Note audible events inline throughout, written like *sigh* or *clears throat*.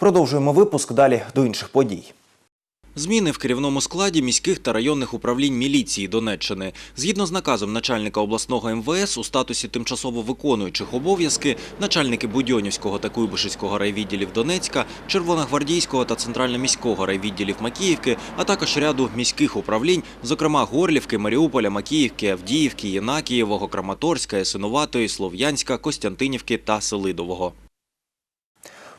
Продовжуємо випуск далі до інших подій. Зміни в керівному складі міських та районних управлінь міліції Донеччини. Згідно з наказом начальника обласного МВС у статусі тимчасово виконуючих обов'язки начальники Будьонівського та Куйбишевського райвідділів Донецька, Червоногвардійського та центрально-міського райвідділів Макіївки, а також ряду міських управлінь, зокрема Горлівки, Маріуполя, Макіївки, Авдіївки, Єнакієвого, Краматорська, Ясинуватої, Слов'янська, Костянтинівки та Селидового.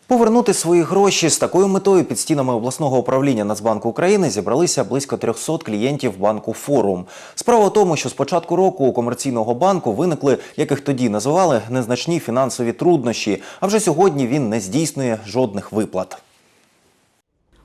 Повернути свої гроші з такою метою під стінами обласного управління Нацбанку України зібралися близько 300 клієнтів банку Форум. Справа в тому, що з початку року у комерційного банку виникли, як їх тоді називали, незначні фінансові труднощі. А вже сьогодні він не здійснює жодних виплат.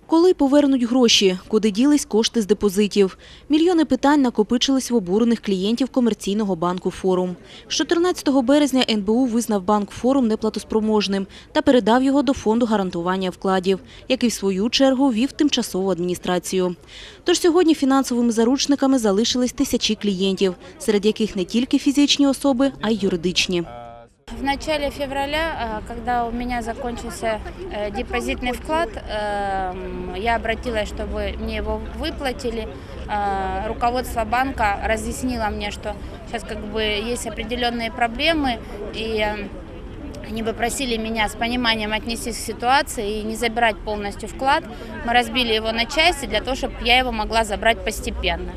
Коли повернуть гроші, куди ділись кошти з депозитів? Мільйони питань накопичились в обурених клієнтів комерційного банку «Форум». 14 березня НБУ визнав банк «Форум» неплатоспроможним та передав його до Фонду гарантування вкладів, який в свою чергу вів тимчасову адміністрацію. Тож сьогодні фінансовими заручниками залишились тисячі клієнтів, серед яких не тільки фізичні особи, а й юридичні. В начале февраля, э, когда у меня закончился э, депозитный вклад, э, я обратилась, чтобы мне его выплатили. Э, Руководство банка разъяснило мне, что сейчас как бы есть определенные проблемы, и они бы просили меня с пониманием отнестись к ситуации и не забирать полностью вклад. Мы разбили его на части для того, чтобы я его могла забрать постепенно.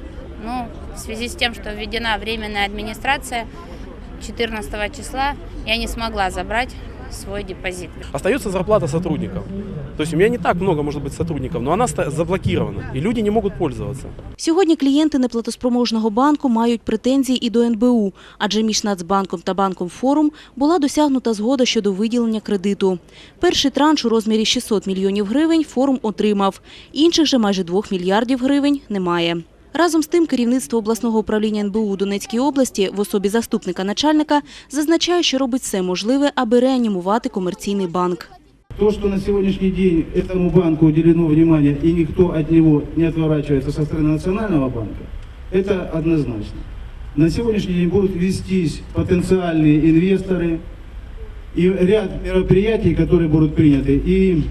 Ну, в связи с тем, что введена временная администрация, 14 числа я не смогла забрать свой депозит. Остается зарплата сотрудников. То есть у меня не так много, может быть, сотрудников, но она заблокирована, и люди не могут пользоваться. Сьогодні клієнти неплатоспроможного банку мають претензії і до НБУ, адже між Нацбанком та банком «Форум» була досягнута згода щодо виділення кредиту. Перший транш у розмірі 600 мільйонів гривень «Форум» отримав. Інших же майже 2 мільярдів гривень немає. Разом з тим, керівництво обласного управління НБУ у Донецькій області в особі заступника начальника зазначає, що робить все можливе, аби реанімувати комерційний банк. То, что на сегодняшний день этому банку уделено внимание и никто от него не отворачивается со стороны Национального банка, это однозначно. На сегодняшний день будут вестись потенциальные инвесторы и ряд мероприятий, которые будут приняты и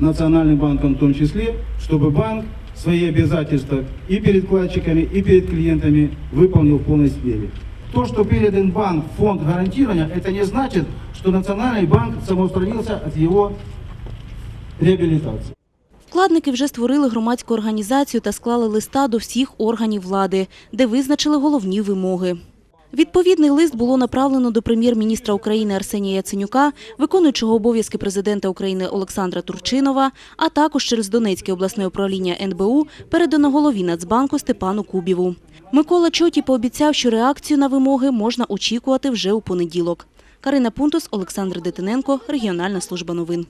Национальным банком в том числе, чтобы банк свои обязательства и перед вкладчиками, и перед клиентами выполнил в полной мере. То, что передан банк в фонд гарантирования, это не значит, что Национальный банк самоустранился от его реабилитации. Вкладники вже створили громадську організацію та склали листа до всіх органів влади, де визначили головні вимоги. Відповідний лист було направлено до прем'єр-міністра України Арсенія Яценюка, виконуючого обов'язки президента України Олександра Турчинова, а також через Донецьке обласне управління НБУ передано голові Нацбанку Степану Кубіву. Микола Чоті пообіцяв, що реакцію на вимоги можна очікувати вже у понеділок. Карина Пунтус, Олександр Дитиненко, Регіональна служба новин.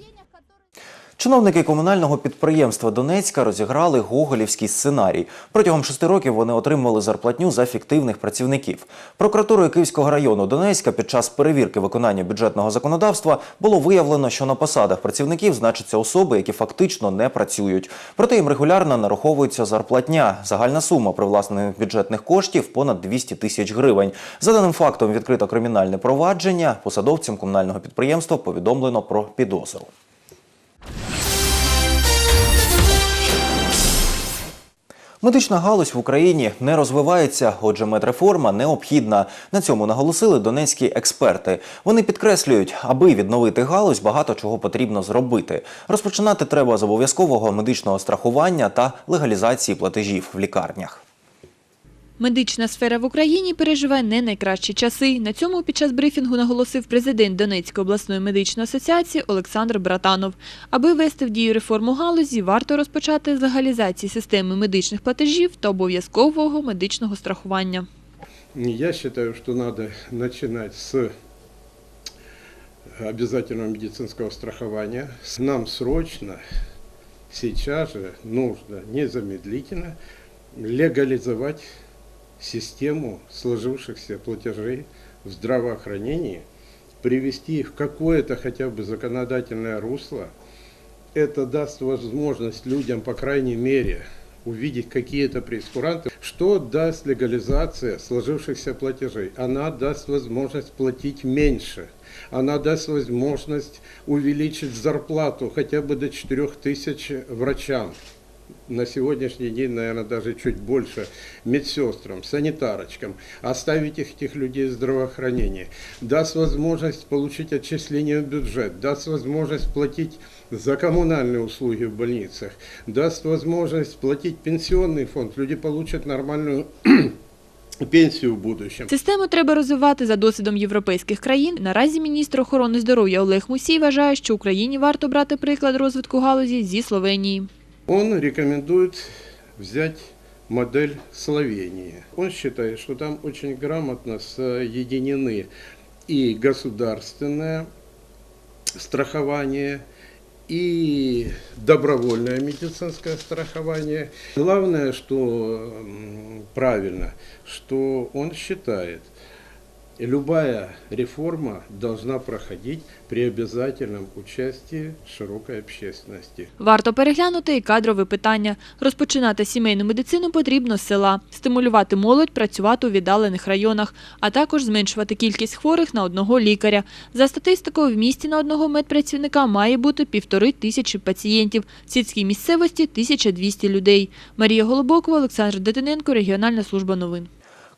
Чиновники комунального підприємства Донецька розіграли гоголівський сценарій. Протягом шести років вони отримували зарплатню за фіктивних працівників. Прокуратурою Київського району Донецька під час перевірки виконання бюджетного законодавства було виявлено, що на посадах працівників значаться особи, які фактично не працюють. Проте їм регулярно нараховується зарплатня. Загальна сума привласнених бюджетних коштів понад 200 тисяч гривень. За даним фактом відкрито кримінальне провадження. Посадовцям комунального підприємства повідомлено про підозру. Медична галузь в Україні не розвивається, отже, медреформа необхідна. На цьому наголосили донецькі експерти. Вони підкреслюють, аби відновити галузь, багато чого потрібно зробити. Розпочинати треба з обов'язкового медичного страхування та легалізації платежів в лікарнях. Медична сфера в Україні переживає не найкращі часи. На цьому під час брифінгу наголосив президент Донецької обласної медичної асоціації Олександр Братанов. Аби ввести в дію реформу галузі, варто розпочати з легалізації системи медичних платежів та обов'язкового медичного страхування. Я считаю, что надо начинать с обязательного медицинского страхования. Нам срочно, сейчас же нужно незамедлительно легализовать систему сложившихся платежей в здравоохранении, привести их в какое-то хотя бы законодательное русло. Это даст возможность людям, по крайней мере, увидеть какие-то прескуранты, что даст легализация сложившихся платежей? Она даст возможность платить меньше. Она даст возможность увеличить зарплату хотя бы до 4 тысяч врачам. На сегодняшний день, наверное, даже чуть больше медсестрам, санитарочкам, оставить их, этих людей в здравоохранении, даст возможность получить отчисление в бюджет, даст возможность платить за коммунальные услуги в больницах, даст возможность платить пенсионный фонд, люди получат нормальную *clears throat* пенсию в будущем. Систему треба розвивати за досвідом європейських країн. Наразі міністр охорони здоров'я Олег Мусій вважає, що Україні варто брати приклад розвитку галузі зі Словенії. Он рекомендует взять модель Словении. Он считает, что там очень грамотно соединены и государственное страхование, и добровольное медицинское страхование. Главное, что правильно, что он считает, любая реформа должна проходить при обязательном участии широкой общественности. Варто переглянути і кадрове питання. Розпочинати сімейну медицину потрібно з села, стимулювати молодь працювати у віддалених районах, а також зменшувати кількість хворих на одного лікаря. За статистикою, в місті на одного медпрацівника має бути півтори тисячі пацієнтів, в сільській місцевості – 1200 людей. Марія Голубокова, Олександр Детиненко, Регіональна служба новин.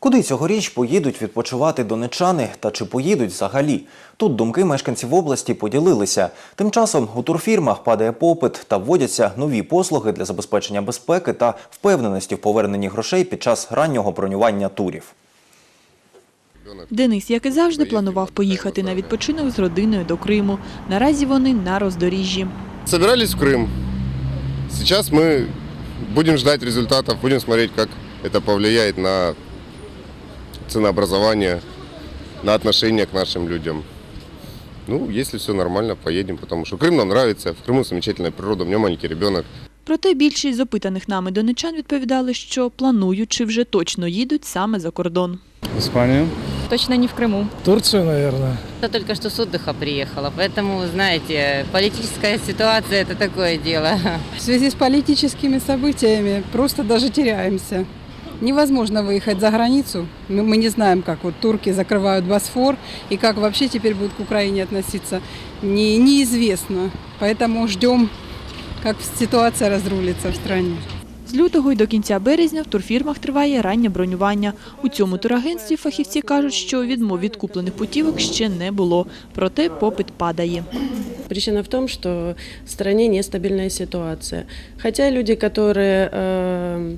Куди цьогоріч поїдуть відпочивати донечани та чи поїдуть взагалі? Тут думки мешканців області поділилися. Тим часом у турфірмах падає попит та вводяться нові послуги для забезпечення безпеки та впевненості в поверненні грошей під час раннього бронювання турів. Денис, як і завжди, планував поїхати на відпочинок з родиною до Криму. Наразі вони на роздоріжжі. Собирались в Крым. Сейчас мы будем ждать результатов, будем смотреть, как это повлияет на ценообразование, на отношение к нашим людям. Ну, если все нормально, поедем, потому что Крым нам нравится, в Крыму замечательная природа, у меня маленький ребенок. Проте більшість з опитаних нами донечан відповідали, що планують чи вже точно їдуть саме за кордон. Испанию. Точно не в Крыму. Турцию, наверное. Я только что с отдыха приехала, поэтому, вы знаете, политическая ситуация – это такое дело. В связи с политическими событиями просто даже теряемся. Невозможно выехать за границу. Мы, мы не знаем, как вот турки закрывают Босфор и как вообще теперь будут к Украине относиться. Не, неизвестно. Поэтому ждем, как ситуация разрулится в стране. З лютого й до кінця березня в турфірмах триває раннє бронювання. У цьому турагентстві фахівці кажуть, що відмов від куплених путівок ще не було. Проте попит падає. Причина в том, что в стране нестабильная ситуация. Хотя люди, которые э,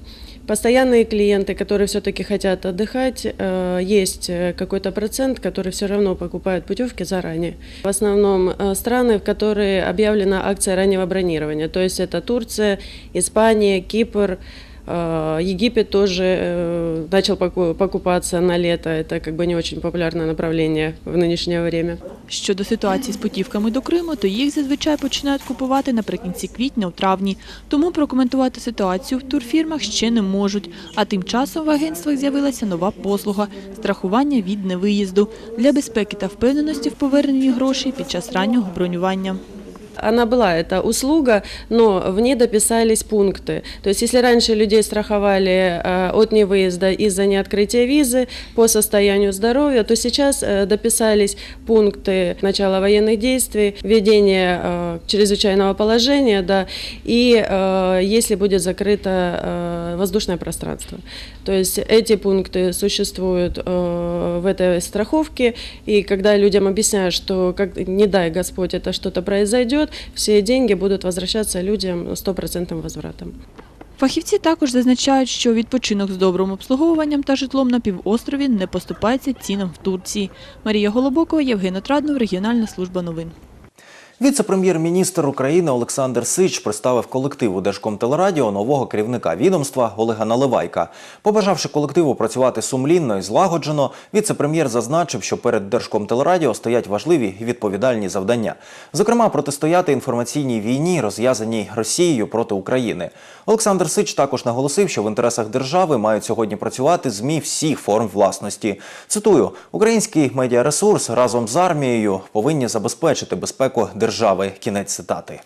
постоянные клиенты, которые все-таки хотят отдыхать, э, есть э, какой-то процент, который все равно покупают путевки заранее. В основном э, страны, в которые объявлена акция раннего бронирования. То есть это Турция, Испания, Кипр. э, Египет тоже э, начал поку- покупаться на лето. Это как бы не очень популярное направление в нынешнее время. Щодо ситуації з путівками до Криму, то їх зазвичай починають купувати наприкінці квітня у травні. Тому прокоментувати ситуацію в турфірмах ще не можуть. А тим часом в агентствах з'явилася нова послуга страхування від невиїзду для безпеки та впевненості в поверненні грошей під час раннього бронювання. Она была, эта услуга, но в ней дописались пункты. То есть если раньше людей страховали э, от невыезда из-за неоткрытия визы по состоянию здоровья, то сейчас э, дописались пункты начала военных действий, введение э, чрезвычайного положения, да, и э, если будет закрыто э, воздушное пространство. То есть эти пункты существуют э, в этой страховке, и когда людям объясняют, что как, не дай Господь это что-то произойдет, все деньги будут возвращаться людям стопроцентным возвратом. Фахівці також зазначають, що відпочинок з добрим обслуговуванням та житлом на півострові не поступається цінам в Турції. Марія Голобокова, Євген Отраднов, Регіональна служба новин. Віце-прем'єр-міністр України Олександр Сич представив колективу Держкомтелерадіо нового керівника відомства Олега Наливайка. Побажавши колективу працювати сумлінно і злагоджено, віце-прем'єр зазначив, що перед Держкомтелерадіо стоять важливі і відповідальні завдання. Зокрема, протистояти інформаційній війні, розв'язаній Росією проти України. Олександр Сич також наголосив, що в інтересах держави мають сьогодні працювати ЗМІ всіх форм власності. Цитую: український медіаресурс разом з армією повинні забезпечити безпеку держави. Кінець цитати.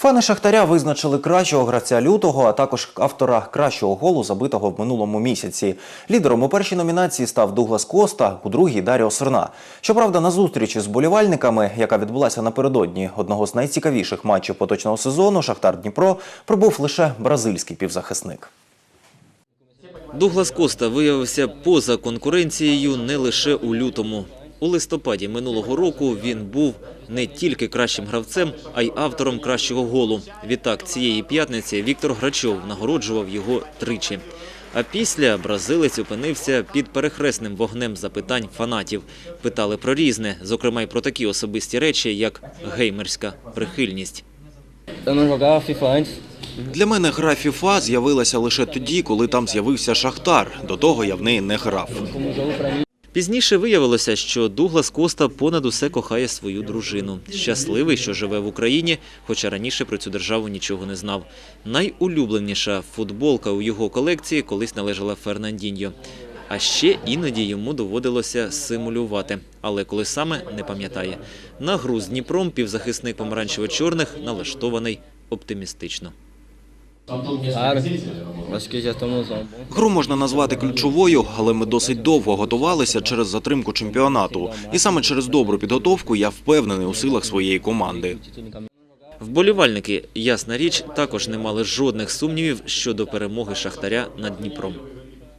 Фани Шахтаря визначили кращого гравця лютого, а також автора кращого голу, забитого в минулому місяці. Лідером у першій номінації став Дуглас Коста, у другій Даріо Серна. Щоправда, на зустрічі з болівальниками, яка відбулася напередодні одного з найцікавіших матчів поточного сезону, Шахтар Дніпро прибув лише бразильський півзахисник. Дуглас Коста виявився поза конкуренцією не лише у лютому. У листопаді минулого року він був не тільки кращим гравцем, а й автором кращого голу. Відтак цієї п'ятниці Віктор Грачов нагороджував його тричі. А після бразилець опинився під перехресним вогнем запитань фанатів. Питали про різне, зокрема й про такі особисті речі, як геймерська прихильність. Для мене гра FIFA з'явилася лише тоді, коли там з'явився Шахтар. До того я в неї не грав. Пізніше виявилося, що Дуглас Коста понад усе кохає свою дружину. Щасливий, що живе в Україні, хоча раніше про цю державу нічого не знав. Найулюбленіша футболка у його колекції колись належала Фернандіньо. А ще іноді йому доводилося симулювати, але коли саме не пам'ятає. На гру з Дніпром півзахисник помаранчево-чорних налаштований оптимістично. Гру можна назвати ключовою, але ми досить довго готувалися через затримку чемпіонату. І саме через добру підготовку я впевнений у силах своєї команди. Вболівальники, ясна річ, також не мали жодних сумнівів щодо перемоги Шахтаря над Дніпром.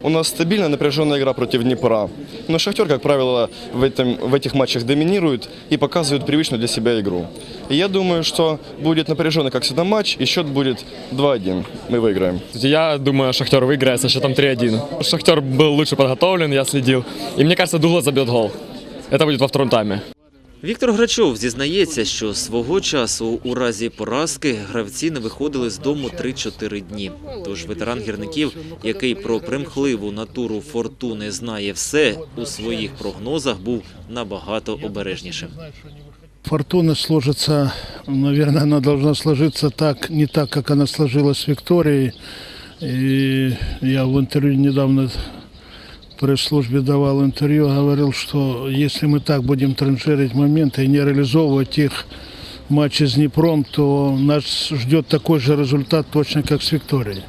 У нас стабильная напряженная игра против Днепра. Но Шахтер, как правило, в, этом, в этих матчах доминирует и показывает привычную для себя игру. И я думаю, что будет напряженный, как всегда, матч, и счет будет 2-1. Мы выиграем. Я думаю, Шахтер выиграет со счетом 3-1. Шахтер был лучше подготовлен, я следил. И мне кажется, Дуглас забьет гол. Это будет во втором тайме. Віктор Грачов зізнається, що свого часу у разі поразки гравці не виходили з дому 3-4 дні. Тож ветеран гірників, який про примхливу натуру фортуни знає все, у своїх прогнозах був набагато обережнішим. Фортуна сложится, наверное, она должна сложиться так, не так, как она сложилась с Викторией. Я в интервью недавно пресс-службе давал интервью, говорил, что если мы так будем транжирить моменты и не реализовывать их в матче с Днепром, то нас ждет такой же результат точно, как с Викторией.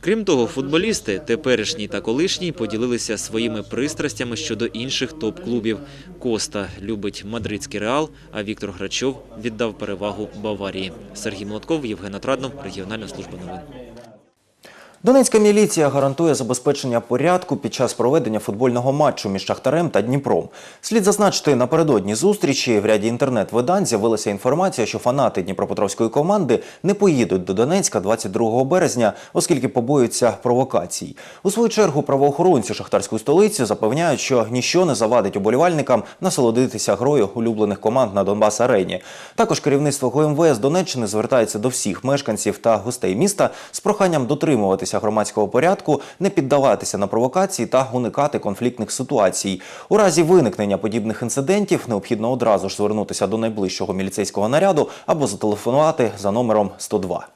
Крім того, футболісти, теперішній та колишній, поділилися своїми пристрастями щодо інших топ-клубів. Коста любить мадридський реал, а Віктор Грачов віддав перевагу Баварії. Сергій Молотков, Євген Отраднов, регіональна служба новин. Донецька міліція гарантує забезпечення порядку під час проведення футбольного матчу між Шахтарем та Дніпром. Слід зазначити, напередодні зустрічі в ряді інтернет-видань з'явилася інформація, що фанати Дніпропетровської команди не поїдуть до Донецька 22 березня, оскільки побоюються провокацій. У свою чергу правоохоронці шахтарської столиці запевняють, що ніщо не завадить уболівальникам насолодитися грою улюблених команд на Донбас арені. Також керівництво ГУМВС Донеччини звертається до всіх мешканців та гостей міста з проханням дотримуватися громадського порядку, не піддаватися на провокації та уникати конфліктних ситуацій. У разі виникнення подібних інцидентів необхідно одразу ж звернутися до найближчого міліцейського наряду або зателефонувати за номером 102.